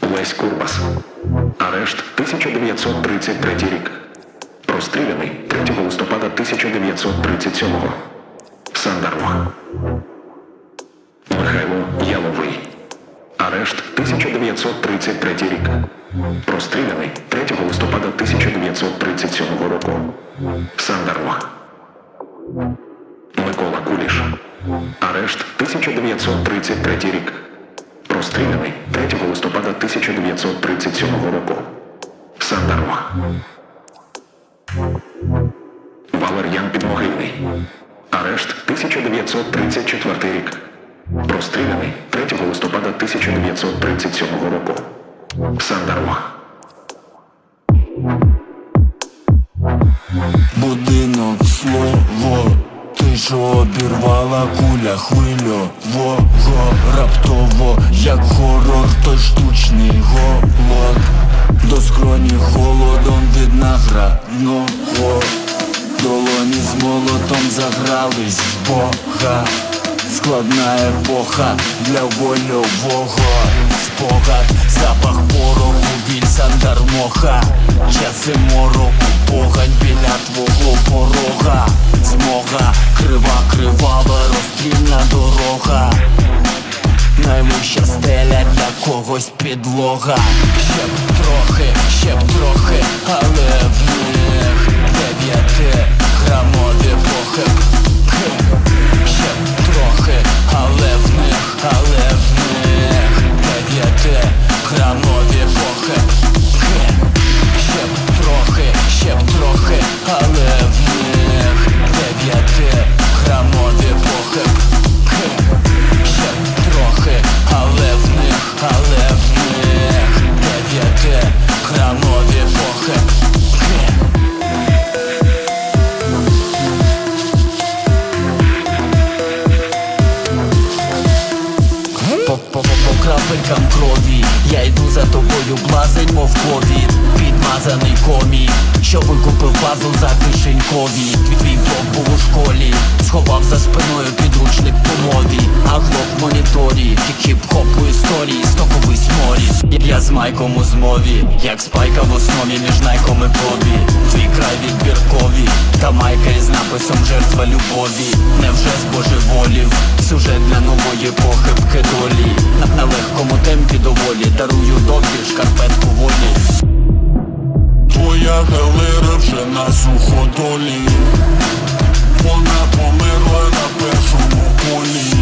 князь Курбас. Арешт 1933 рік. Розстріляний 3 листопада 1937 Сандарох. Михайло Яловий. Арешт 1933 рік. Розстріляний 3 листопада 1937 року. Сандарох. Микола Куліш. Арешт 1933 рік. Розстріляний 3 листопада 1937 року. Сандарох. Валер'ян Підмогильний. Арешт 1934 рік. Розстріляний 3 листопада 1937 року. Сандарох. Ти що обірвала куля хвильового Раптово, як хорор, той штучний голод. До скроні холодом від наградного Долоні з молотом загрались в Бога. Складна епоха для вольового. Спогад, запах пороху, біль сандармоха Часи мороку, погань біля твого когось підлога. Ще б трохи, ще б трохи, але в по крові. Я йду за тобою, блазень, мов ковід. Підмазаний комік, що викупив базу за кишенькові. Твій блок був у школі. Сховав за спиною підручник по мові. А глок моніторі. Хіп-хоп у історії, стоковий сморід Я з майком у змові. Як спайка в основі між найком і кобі Твій край відбіркові. Та майка із написом жертва любові Невже збожеволів Сюжет для нової похибки долі полі, дарую тобі шкарпетку волі. Твоя галера вже на суходолі. Вона померла на першому полі.